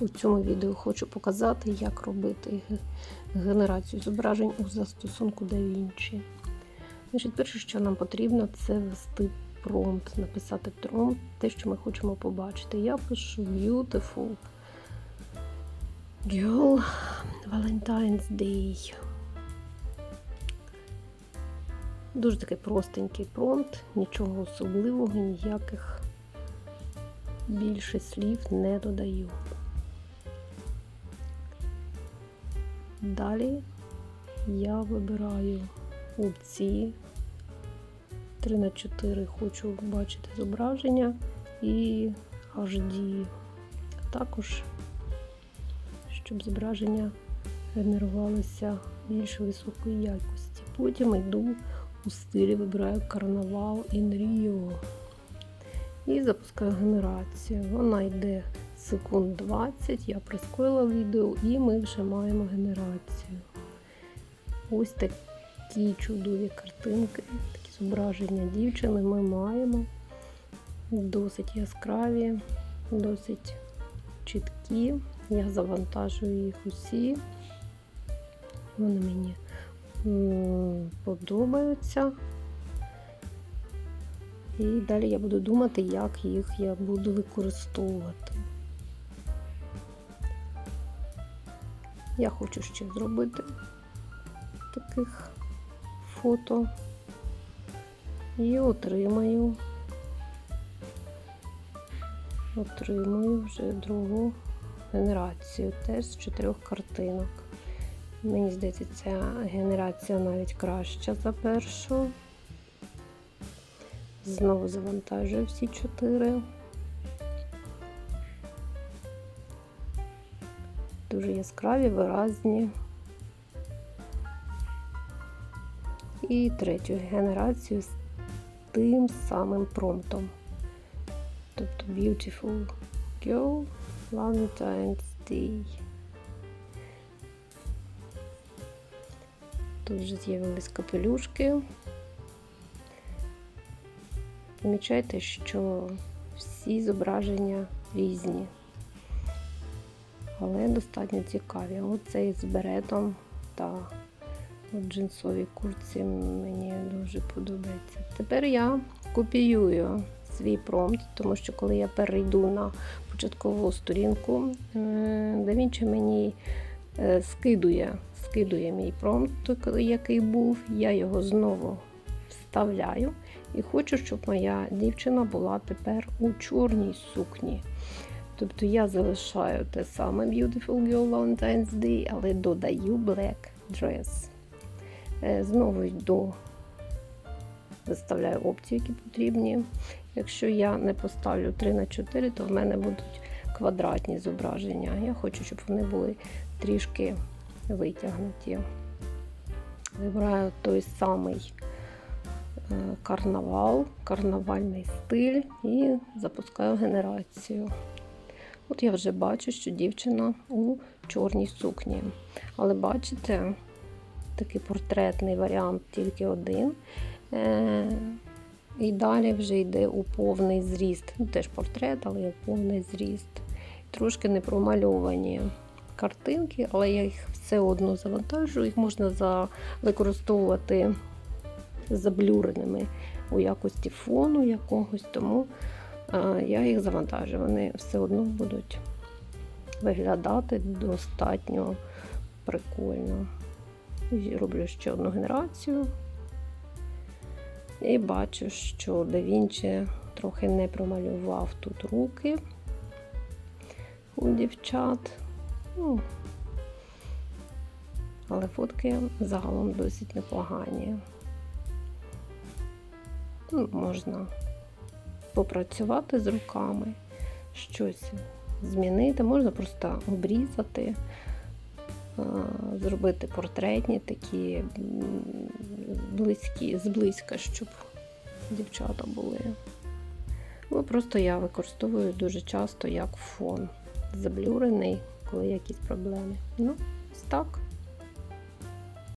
У цьому відео хочу показати, як робити генерацію зображень у застосунку DaVinci. Значить, перше, що нам потрібно, це ввести промпт, написати промпт, те, що ми хочемо побачити. Я пишу Beautiful Girl Valentine's Day. Дуже такий простенький промпт, нічого особливого, ніяких більше слів не додаю. Далі я вибираю опції 3 на 4 хочу бачити зображення і HD. Також, щоб зображення генерувалося більш високої якості. Потім йду у стилі, вибираю карнавал in Rio і запускаю генерацію. Вона йде секунд 20, я прискорила відео і ми вже маємо генерацію. Ось такі чудові картинки, такі зображення дівчини ми маємо. Досить яскраві, досить чіткі. Я завантажую їх усі. Вони мені подобаються. І далі я буду думати, як їх я буду використовувати. Я хочу ще зробити таких фото і отримаю, отримую вже другу генерацію, теж з чотирьох картинок. Мені здається, ця генерація навіть краща за першу. Знову завантажую всі чотири. Дуже яскраві, виразні. І третю генерацію з тим самим промптом. Тобто Beautiful Girl Valentine's Day. Тут вже з'явились капелюшки. Помічайте, що всі зображення різні, але достатньо цікаві. Оцей з беретом та от джинсовій куртці мені дуже подобається. Тепер я копіюю свій промпт, тому що коли я перейду на початкову сторінку, DaVinci мені е, скидує, скидує мій промпт, який був, я його знову вставляю. І хочу, щоб моя дівчина була тепер у чорній сукні. Тобто я залишаю те саме Beautiful Girl Valentine's Day, але додаю Black Dress. Е, Знову йду, виставляю опції, які потрібні. Якщо я не поставлю 3 на 4, то в мене будуть квадратні зображення. Я хочу, щоб вони були трішки витягнуті. Вибираю той самий е, карнавал, карнавальний стиль і запускаю генерацію. От я вже бачу, що дівчина у чорній сукні. Але бачите, такий портретний варіант тільки один. Е, І далі вже йде у повний зріст. Ну, теж портрет, але у повний зріст. Трошки не промальовані картинки, але я їх все одно завантажую. Їх можна використовувати заблюреними у якості фону якогось, тому я їх завантажую. Вони все одно будуть виглядати достатньо прикольно. Роблю ще одну генерацію. І бачу, що DaVinci трохи не промалював тут руки у дівчат. Ну, але фотки загалом досить непогані. Ну, можна попрацювати з руками, щось змінити, можна просто обрізати, зробити портретні такі близькі, зблизька, щоб дівчата були. Ну, просто я використовую дуже часто як фон заблюрений, коли якісь проблеми. Ну, ось так.